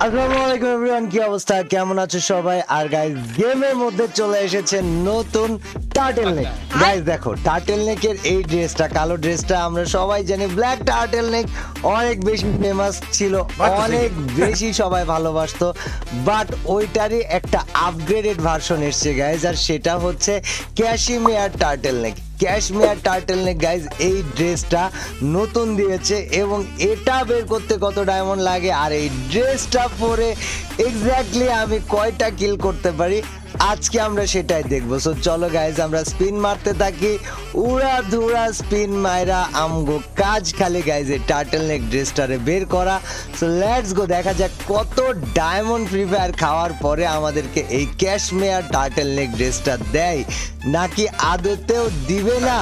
আসসালামু আলাইকুম এভরিওয়ান কি অবস্থা? কেমন আছো সবাই? আর গাইস গেমের মধ্যে চলে এসেছে নতুন টার্টেল নেক গাইস দেখো টার্টেল নেকের এই ড্রেসটা কালো ড্রেসটা আমরা সবাই জানি ব্ল্যাক টার্টেল নেক অনেক বেশি ফেমাস ছিল অনেক বেশি সবাই ভালোবাসতো বাট ওইটারই একটা আপগ্রেডেড ভার্সন এসছে গাইস আর সেটা হচ্ছে cashmere turtle neck cashmere turtle neck guys এই ড্রেসটা নতুন দিয়েছে এবং এটা বের করতে কত ডায়মন্ড লাগে আর এই ড্রেসটা পরে এক্স্যাক্টলি আমি কয়টা কিল করতে পারি? আজকে আমরা সেটাই দেখব। সো চলো গাইজ আমরা স্পিন মারতে থাকি। উড়া ধুরা স্পিন মাইরা আমগো কাজ খালি গাইজ টার্টেল নেক ড্রেসটারে বের করা। সো লেটস গো দেখা যাক কত ডায়মন্ড ফ্রি ফায়ার খাওয়ার পরে আমাদেরকে এই ক্যাশমেয়ার টার্টেল নেক ড্রেসটা দেয়। নাকি আদতেও দিবে না?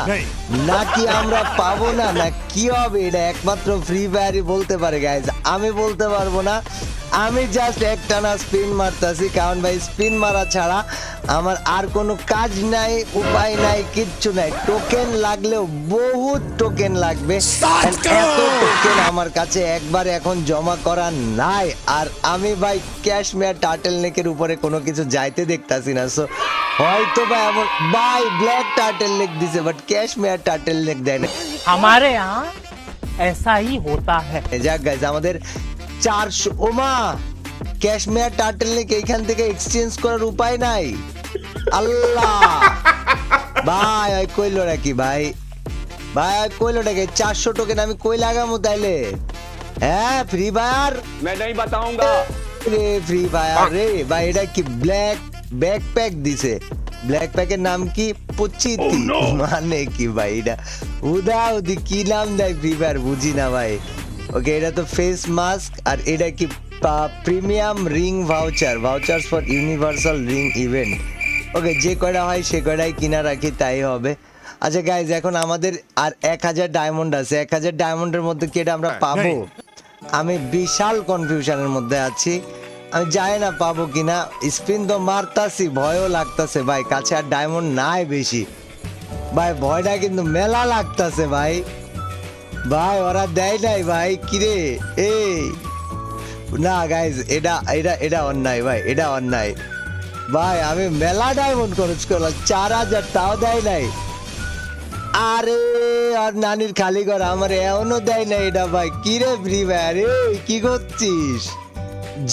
নাকি আমরা পাবো না? না, কি হবে? এটা একমাত্র ফ্রি ফায়ারই বলতে পারে গাইজ আমি বলতে পারব না। আমি জাস্ট একটানা স্পিন মারতেছি। কারণ ভাই স্পিন মারা ছাড়া আমার আর কোনো কাজ নাই উপায় নাই কিচ্ছু নাই টোকেন লাগলেও বহুত টোকেন লাগবে And এত টোকেন আমার কাছে একবার এখন জমা করা নাই আর আমি ভাই ক্যাশমেয়ার টার্টেল নেকের উপরে কোনো কিছু যাইতে দেখতাছি না সো হয়তো ভাই এমন ভাই ব্ল্যাক টার্টেল নেক দিছে বাট ক্যাশমেয়ার টার্টেল নেক দেয় না हमारे यहाँ ऐसा ही होता है যাক গাইজ আমাদের চারশো ওমা ক্যাশমেয়ার টার্টেল নেক এইখান থেকে এক্সচেঞ্জ করার উপায় নাই আল্লাহ ভাই ওই কইলো নাকি ভাই ভাই ওই কইলো নাকি চারশো টোকেন আমি কই লাগামো তাইলে হ্যাঁ ফ্রি ফায়ার मैं नहीं बताऊंगा রে ফ্রি ফায়ার রে ভাই এটা কি ব্ল্যাক ব্যাকপ্যাক দিছে ব্ল্যাক প্যাকের নাম কি পুচিতি মানে কি ভাই এটা উদা উদি কি নাম দেয় ফ্রি ফায়ার বুঝি না ভাই ওকে এটা তো ফেস মাস্ক আর এটা কি premium ring voucher vouchers for universal ring event okay যে কয়টা হয় সে কয়টাই কিনা রাখি তাই হবে। আচ্ছা গাইজ এখন আমাদের আর এক হাজার ডায়মন্ড আছে। এক হাজার ডায়মন্ডের মধ্যে কি এটা আমরা পাবো? আমি বিশাল কনফিউশনের মধ্যে আছি। আমি যাই না পাবো কিনা। স্পিন তো মারতাছি ভয়ও লাগতাছে ভাই। কাছে আর ডায়মন্ড নাই বেশি। ভাই ভয়টা কিন্তু মেলা লাগতাছে ভাই। ভাই ওরা দেয় নাই ভাই। কিরে? এই। না গাইজ এটা এটা এটা অন্যায় ভাই। এটা অন্যায়। ভাই, আমি মেলা ডায়মন্ড খরচ করলাম, চার হাজার তাও দেয় নাই। আরে, আর নানির খালি ঘর আমার এমনও দেয় না এটা ভাই, কি রে ফ্রি ফায়ার কি করছিস?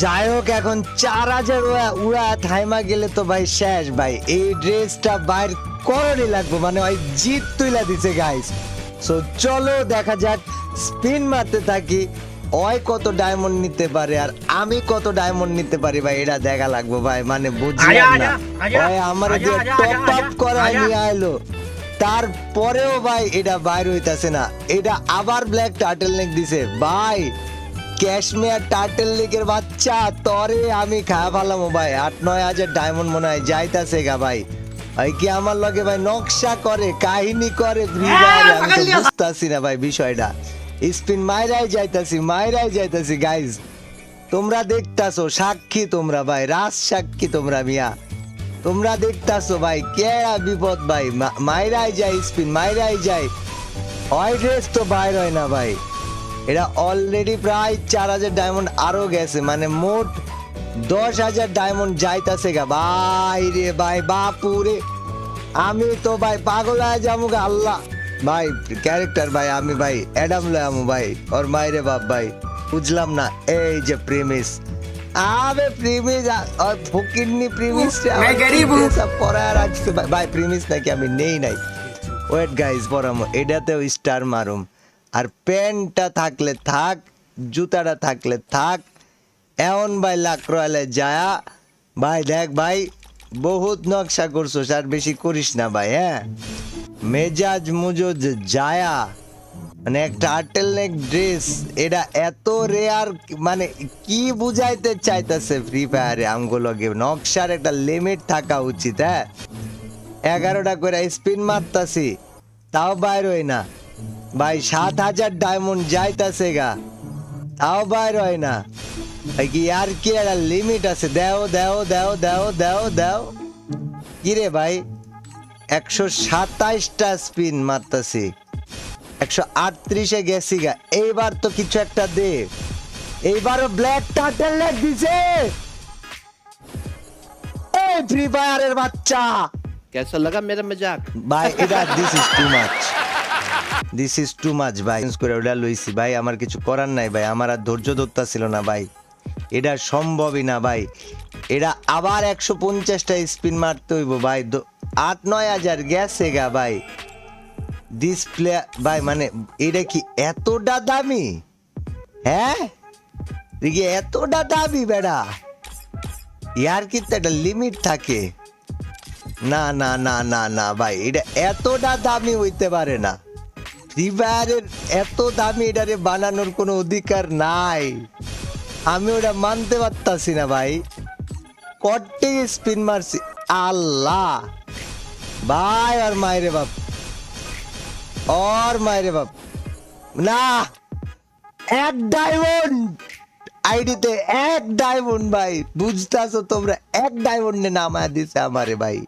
যাই হোক, এখন চার হাজার উড়া থাইমা গেলে তো ভাই শেষ ভাই, এই ড্রেসটা বাইর করণই লাগবো মানে ওই জিত তুইলা দিছে গাইস সো চলো, দেখা যাক স্পিন মারতে থাকি। ওই কত ডায়মন্ড নিতে পারে আর আমি কত ডায়মন্ড নিতে পারি ভাই? এটা দেখা লাগবে ভাই মানে বুঝলাম না। ওই আমার আজা, টপ আপ আজা। নিয়ে আইলো। তারপরেও ভাই এটা বাইর হইতাছে না। এটা আবার ব্ল্যাক টার্টেল নেক দিছে। ভাই ক্যাশমেয়ার টার্টেল নেকের বাচ্চা তরে আমি খায়া ফেলাম ভাই। আট নয় হাজার ডায়মন্ড মনে হয় যাইতাছে গা ভাই। ভাই কি আমার লগে ভাই নকশা করে কাহিনী করে ফ্রি ফায়ার আমি তো বুঝতাছি না ভাই বিষয়টা। স্পিন মাইরাই যাইতাছি মাইরাই যাইতাছি গাইজ তোমরা দেখতাছো, সাক্ষী তোমরা ভাই, রাজ সাক্ষী তোমরা মিয়া। তোমরা দেখতাছো ভাই কেরা বিপদ ভাই মাইরাই যায় স্পিন, মাইরাই যায়। ওই ড্রেস তো বাইর হয় না ভাই। এটা অলরেডি প্রায় চার হাজার ডায়মন্ড আরও গেছে মানে মোট দশ হাজার ডায়মন্ড যাইতাছে গা। ভাই রে ভাই, বাপুরে। আমি তো ভাই পাগল হয়ে যাব আল্লাহ। ভাই ক্যারেক্টার ভাই আমি ভাই অ্যাডাম লয়ামু ভাই ওর মাইরে বাপ ভাই বুঝলাম না এই যে প্রেমিস আবে প্রেমিস আর ফকিরনি প্রেমিস সব পড়ায় রাখছে ভাই প্রেমিস নাকি আমি নেই নাই। ওয়েট গাইজ পরামো এটাতেও স্টার মারুম। আর প্যান্টটা থাকলে থাক জুতাটা থাকলে থাক এমন ভাই লাখ রয়ালে যায়া ভাই দেখ ভাই বহুত নকশা করছ আর বেশি করিস না ভাই হ্যাঁ? মেজাজ মুজো জায়া। মানে একটা টার্টেল নেক ড্রেস এটা এত রেয়ার মানে কি বুঝাইতে চাইতেছে ফ্রি ফায়ারে আমগুলোকে? নকশার একটা লিমিট থাকা উচিত হ্যাঁ? এগারোটা করে স্পিন মারতাছি, তাও বাইর হয় না। ভাই, সাত হাজার ডায়মন্ড যাইতাছে গা, তাও বাইর হয় না। ভাই, কি আর কি একটা লিমিট আছে? দেও দেও দেও দেও দেও দেও কি রে ভাই? একশো সাতাইশটা স্পিন মারতাছি একশো আটত্রিশে গেছি গা এইবার তো কিছু একটা দে এইবারও ব্ল্যাক টার্টেল নেক দিছে এই ফ্রি ফায়ারের বাচ্চা कैसा लगा मेरा मजाक ভাই এটা this is too much this is too much ভাই চেঞ্জ করে ওটা লইছি ভাই আমার কিছু করার নাই ভাই আমার আর ধৈর্য ধরতা ছিল না ভাই এটা সম্ভবই না ভাই। এটা আবার একশো পঞ্চাশটা স্পিন মারতে হইব ভাই। আট, নয় হাজার গেছে গা ভাই। ডিসপ্লে ভাই মানে এটা কি এতটা দামি? হ্যাঁ? দেখি, এতটা দামি বেড়া। ইয়ার কিন্তু একটা লিমিট থাকে। না না না না না ভাই, এটা এতটা দামি হইতে পারে না। ফ্রি ফায়ারের এত দামি এটারে বানানোর কোনো অধিকার নাই। আমি ওটা মানতে পারতাছি না ভাই। কটে স্পিন মারছি। আল্লাহ। ভাই আর মায়েরে বাপ। और মায়েরে বাপ। না। এক ডায়মন্ড আইডিতে এক ডায়মন্ড ভাই। বুঝতাছো তোমরা এক ডায়মন্ডে নামায় দিছে আমারে ভাই।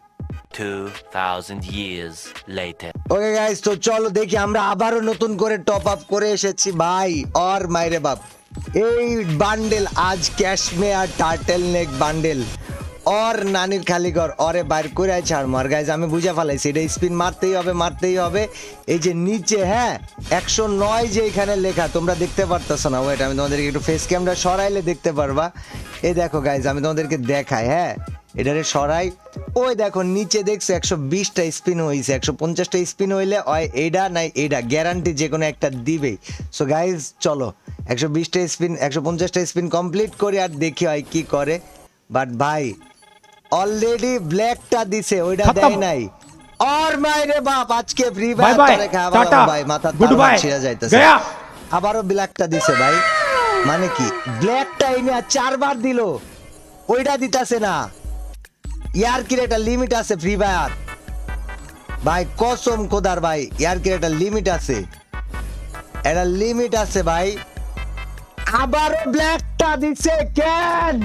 2,000 years later. ওকে গাইস তো চলো দেখি আমরা আবারও নতুন করে টপ আপ করে এসেছি। ভাই আর মাইরে বাপ। এই বান্ডেল, আজ ক্যাশমে আর টার্টেল নেক বান্ডেল। অর নানির খালি ঘর, অরে বাইর করে আর মার গাইজ আমি বুঝে ফেলাইছি, এটা স্পিন মারতেই হবে মারতেই হবে। এই যে নিচে হ্যাঁ একশো নয় যে এখানে লেখা, তোমরা দেখতে পারতেছো না। ওয়েট আমি তোমাদেরকে একটু ফেস ক্যামেরা সরাইলে দেখতে পারবা। এই দেখো গাইজ আমি তোমাদেরকে দেখাই হ্যাঁ। এটারে সরাই। ওই দেখো নিচে দেখছ একশো বিশটা স্পিন হয়েছে একশো পঞ্চাশটা স্পিন হইলে হয় এইটা নাই এইটা গ্যারান্টি যে কোনো একটা দিবেই। সো গাইজ চলো একশো বিশটা স্পিন একশো পঞ্চাশটা স্পিন কমপ্লিট করে আর দেখি হয় কি করে। বাট ভাই অলরেডি ব্ল্যাকটা দিছে ওইটা দেয় নাই। আর মাইরে বাপ আজকে ফ্রি বাই টাটা। ভাই মাথা ছিঁড়া যাইতেছে। আবারও ব্ল্যাকটা দিছে ভাই। মানে কি ব্ল্যাকটা এনে চারবার দিল। ওইটা দিতাছে না। ইয়ার কির একটা লিমিট আছে ফ্রি ফায়ার। ভাই কসম খোদার ভাই ইয়ার কির একটা লিমিট আছে। একটা লিমিট আছে ভাই। আবারও ব্ল্যাকটা দিছে কেন?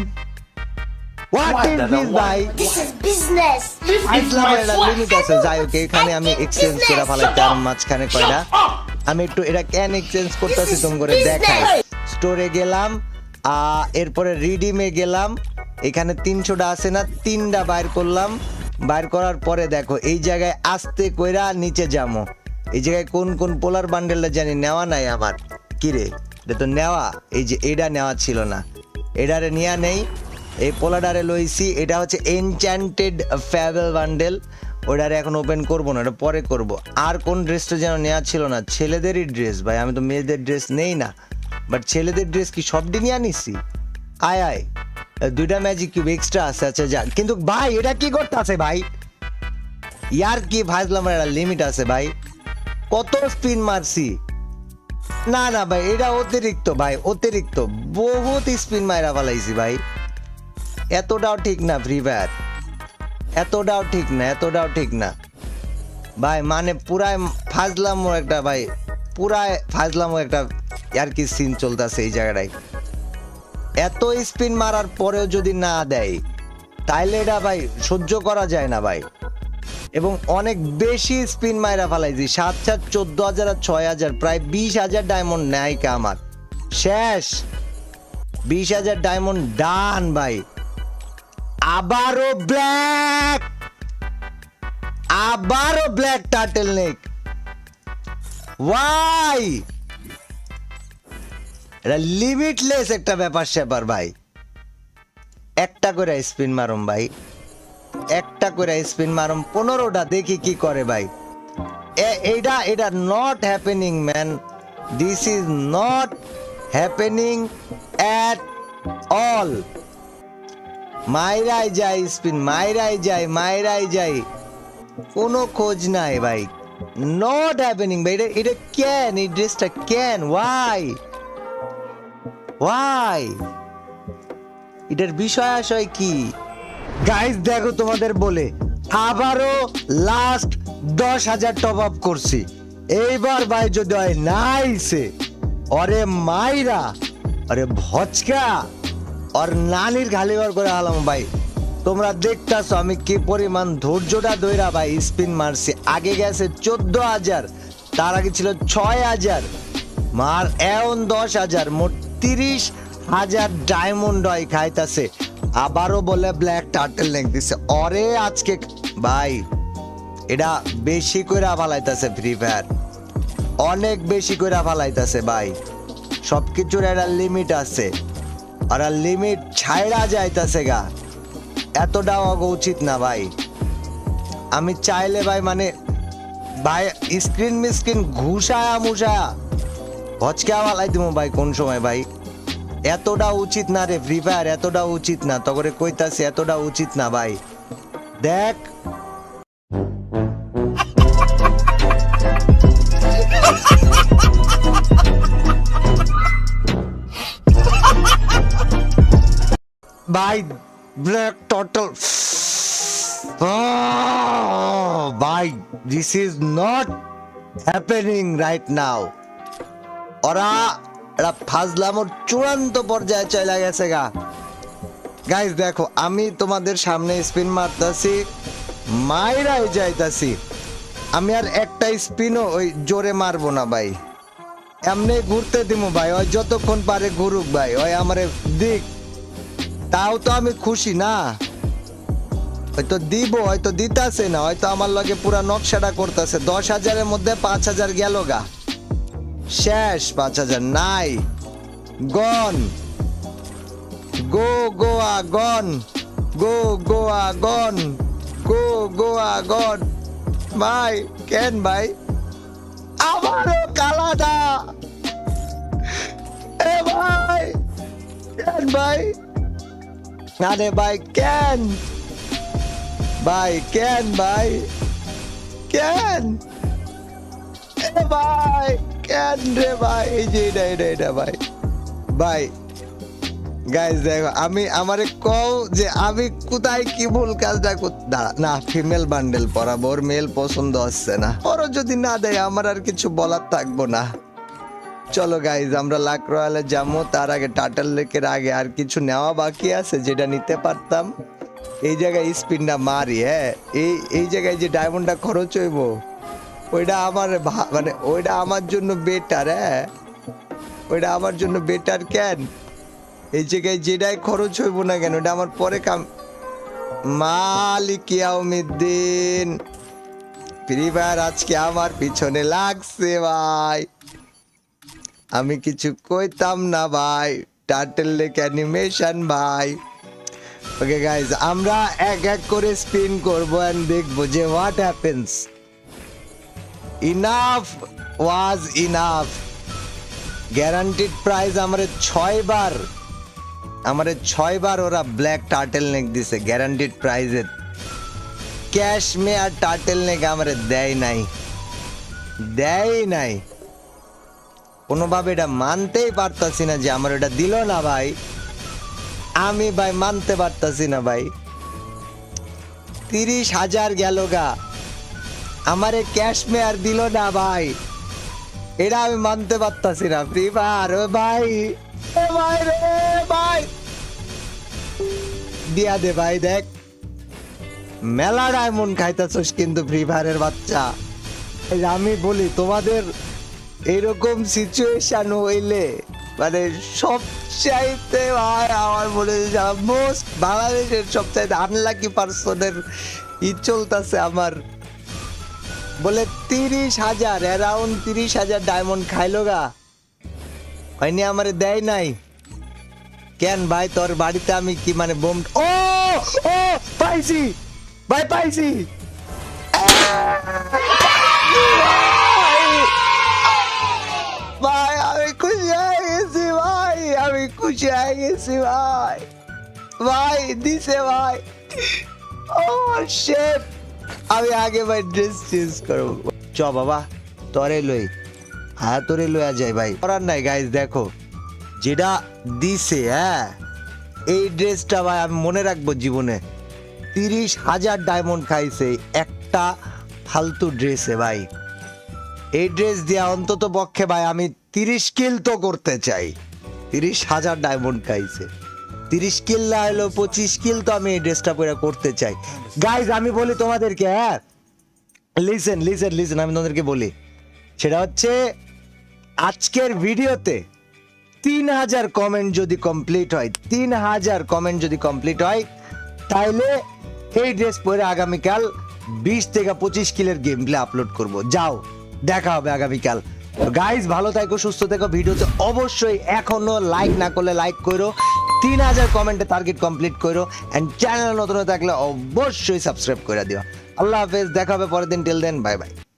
হোয়াট ইজ দিস ভাই? This is business. ইসলামের একটা লিমিট আছে। যাই হোক এখানে আমি এক্সচেঞ্জ করে ফেলাইতাম মাঝখানে কয়টা? আমি একটু এটা কেন এক্সচেঞ্জ করতেছি তুমি করে দেখাই। স্টোরে গেলাম আ, এরপরে রিডিমে গেলাম। এখানে তিনশোটা আছে না, তিনটা বাইর করলাম। বাইর করার পরে দেখো, এই জায়গায় আস্তে কইরা নিচে যামো। এই জায়গায় কোন কোন পোলার বান্ডেলটা জানি নেওয়া নাই আমার। কিরে এটা তো নেওয়া, এই যে এটা নেওয়া ছিল না। এটারে নেওয়া নেই, এই পোলাডারে লইছি, এটা হচ্ছে এনচ্যান্টেড ফ্যাবেল বান্ডেল ওটারে এখন ওপেন করব না ওটা পরে করব। আর কোন ড্রেসটা যেন নেওয়া ছিল না, ছেলেদেরই ড্রেস, ভাই, আমি তো মেয়েদের ড্রেস নেই না। বাট ছেলেদের ড্রেস কি সব নিয়ে আনিছি আয় আয়। দুইটা ম্যাজিক কিউব এক্সট্রা আছে আচ্ছা যা। কিন্তু ভাই, এটা কি করতে আছে ভাই? ইয়ার কি ভাজলাম একটা লিমিট আছে ভাই। কত স্পিন মারছি? না না ভাই, এটা অতিরিক্ত ভাই, অতিরিক্ত। বহুত স্পিন মাইরা ফেলাইছি ভাই। এতটাও ঠিক না ফ্রি ফায়ার এতটাও ঠিক না, এতটাও ঠিক না। ভাই মানে পুরাই ফাজলামো একটা ভাই, পুরাই ফাজলামো একটা ইয়ার কি সিন চলতেছে এই জায়গাটায়। এত স্পিন মারার পরেও যদি না দেয়, তাইলে এটা ভাই সহ্য করা যায় না ভাই। এবং অনেক বেশি স্পিন মাইরা ফেলাইছি সাত সাত চোদ্দ হাজার আর ছয় হাজার, প্রায় বিশ হাজার ডায়মন্ড নেয় কা আমার। শেষ। বিশ হাজার ডায়মন্ড ডান ভাই। আবারও ব্ল্যাক। আবারও ব্ল্যাক টার্টেল নেক ওয়াই। এটা লিমিটলেস একটা ব্যাপার স্যাপার ভাই। একটা করে স্পিন মারুম ভাই। একটা করে স্পিন মারুম, পনেরোটা দেখি কি করে ভাই। এইটা এটা not happening man this is not happening at all মাইরাই যাই স্পিন মাইরাই যাই মাইরাই যাই কোনো খোঁজ নাই ভাই। নট হ্যাপেনিং ভাই, এটা এটা ক্যান এই ড্রেসটা ক্যান ওয়াই ওয়াই এটার বিষয় আশয় কি? গাইজ দেখো তোমাদের বলে, আবারও লাস্ট দশ হাজার টপ আপ করছি। এইবার ভাই যদি হয় নাইসে অরে মাইরা আরে ভচকা। আর নানির ঘালিবার করে আলাম ভাই। তোমরা দেখতাছো আমি কি পরিমাণ ধৈর্যটা দইরা ভাই স্পিন মারছি। আগে গেছে চোদ্দ হাজার, তার আগে ছিল ছয় হাজার। মার এখন দশ হাজার, মোট তিরিশ হাজার ডায়মন্ড হয় খাইতাছে। আবারও বলে ব্ল্যাক টার্টেল নেক দিছে। অরে আজকে ভাই, এটা বেশি করে ফালাইতাছে ফ্রি ফায়ার অনেক বেশি করে ফালাইতাছে ভাই। সব কিছুর একটা লিমিট আছে। আর লিমিট ছাইড়া যাইতাছে গা। এতটা হওয়া উচিত না ভাই। আমি চাইলে ভাই মানে ভাই স্ক্রিন মিস্ক্রিন ঘুষায়া মুষায়া। হচকা ফালাই দিব ভাই কোন সময় ভাই। এতটা উচিত না রে ফ্রি ফায়ার এতটা উচিত না। তখন কইতাছি, এতটা উচিত না ভাই। দেখ। ভাই ব্ল্যাক টর্টল ভাই this is not happening right now ওরা এরা ফাজলামোর চূড়ান্ত পর্যায়ে চলে গেছে গা। গাইজ দেখো, আমি তোমাদের সামনে স্পিন মারতাছি, মাইরাই যাইতাছি। আমি আর একটা স্পিনও ওই জোরে মারবো না ভাই। এমনি ঘুরতে দিমু ভাই, ওই যতক্ষণ পারে ঘুরুক ভাই, ওই আমারে দিক। তাও তো আমি খুশি না। হয়তো দিব, হয়তো দিতাছে না, হয়তো আমার লগে পুরা নকশাটা করতেছে, দশ হাজারের মধ্যে পাঁচ হাজার গেল গা। শেষ পাঁচ হাজার নাই। গন গো গোয়া গন গো গোয়া গন গো গোয়া গন ভাই, কেন ভাই? আমারও কালাদা এ ভাই, কেন ভাই? আরে ভাই, কেন? ভাই কেন ভাই? কেন? এ ভাই। কেন রে ভাই? এই যে এটা এটা এটা ভাই। ভাই গাইজ দেখো, আমি আমারে কও যে আমি কোথায় কি ভুল কাজটা না ফিমেল বান্ডেল পরাবো, ওর মেল পছন্দ হচ্ছে না। ওরও যদি না দেয়, আমার আর কিছু বলার থাকব না। চলো গাইজ আমরা লাক রয়ালে যাব। তার আগে টাটাল লেকের আগে আর কিছু নেওয়া বাকি আছে যেটা নিতে পারতাম। এই জায়গায় স্পিনটা মারি হ্যাঁ? এই এই জায়গায় যে ডায়মন্ডটা খরচ হইব। ওইটা আমার মানে ওইটা আমার জন্য বেটার হ্যাঁ? ওইটা আমার জন্য বেটার কেন? এই জায়গায় যেটাই খরচ হইব না কেন ওটা আমার পরে কাম, মালিক ইয়াউমিদ্দিন। ফ্রি ফায়ার আজকে আমার পিছনে লাগছে, ভাই। আমি কিছু কইতাম না, ভাই। টার্টেল লেক অ্যানিমেশন, ভাই। ওকে গাইজ আমরা এক এক করে স্পিন করব অ্যান্ড দেখব যে what happens enough was enough guaranteed price আমারে ছয় বার, আমারে ছয় বার ওরা ব্ল্যাক টার্টেল নেক দিছে গ্যারান্টিড প্রাইজের ক্যাশ মে আর টার্টেল নেক আমারে দেয় নাই। দেয় নাই। কোনোভাবে এটা মানতেই পারতাছি না যে আমার এটা দিল না ভাই। আমি ভাই মানতে পারতাছি না ভাই। তিরিশ হাজার গেল গা। আমারে ক্যাশ মে আর দিল না ভাই। এটা আমি মানতে পারতাছি না। ফ্রি ফায়ার ও ভাই। ও ভাই রে, ভাই। দিয়া দে ভাই, দেখ। মেলা ডায়মন্ড খাইতেছস কিন্তু ফ্রি ফায়ারের বাচ্চা আমি বলি, তোমাদের এরকম সিচুয়েশন হইলে মানে সবচাইতে ভাই আমার মনে মোস্ট বাংলাদেশের সবচাইতে আনলাকি পার্সনের ই চলতেছে আমার বলে তিরিশ হাজার অ্যারাউন্ড তিরিশ হাজার ডায়মন্ড খাইলো গা। হয়নি আমারে দেয় নাই। কেন ভাই, তোর বাড়িতে আমি কি মানে বোম ও ও, পাইছি, ভাই পাইছি। ভাই, আমি খুশি হয়ে গেছি, ভাই, আমি খুশি হয়ে গেছি, ভাই। ভাই, দিছে, ভাই। ও শেট আমি আগে ভাই ড্রেস চেঞ্জ করব। চ বাবা, তরে লই। হ্যাঁ তোরে লইয়া যাই ভাই। করার নাই গাইজ দেখো। যেটা দিছে হ্যাঁ এই ড্রেসটা ভাই আমি মনে রাখব জীবনে। তিরিশ হাজার ডায়মন্ড খাইছে একটা ফালতু ড্রেসে ভাই। এই ড্রেস দিয়ে অন্তত পক্ষে ভাই আমি তিরিশ কিল তো করতে চাই। তিরিশ হাজার ডায়মন্ড খাইছে। তিরিশ কিল না হলো পঁচিশ কিল তো আমি এই ড্রেসটা পরে করতে চাই। গাইজ আমি বলি তোমাদেরকে হ্যাঁ? লিসেন লিসেন লিসেন আমি তোমাদেরকে বলি। সেটা হচ্ছে, আজকের ভিডিওতে তিন হাজার কমেন্ট যদি কমপ্লিট হয়, তিন হাজার কমেন্ট যদি কমপ্লিট হয় তাহলে এই ড্রেস পরে আগামীকাল বিশ থেকে পঁচিশ কিলের গেম প্লে আপলোড করব। যাও, দেখা হবে আগামীকাল। গাইজ ভালো থাকো, সুস্থ থেকো। ভিডিওতে অবশ্যই এখনও লাইক না করলে লাইক করো। তিন হাজার কমেন্টে টার্গেট কমপ্লিট করো অ্যান্ড চ্যানেল নতুন থাকলে অবশ্যই সাবস্ক্রাইব করে দিও। আল্লাহ হাফেজ, দেখা হবে পরের দিন। Till then bye bye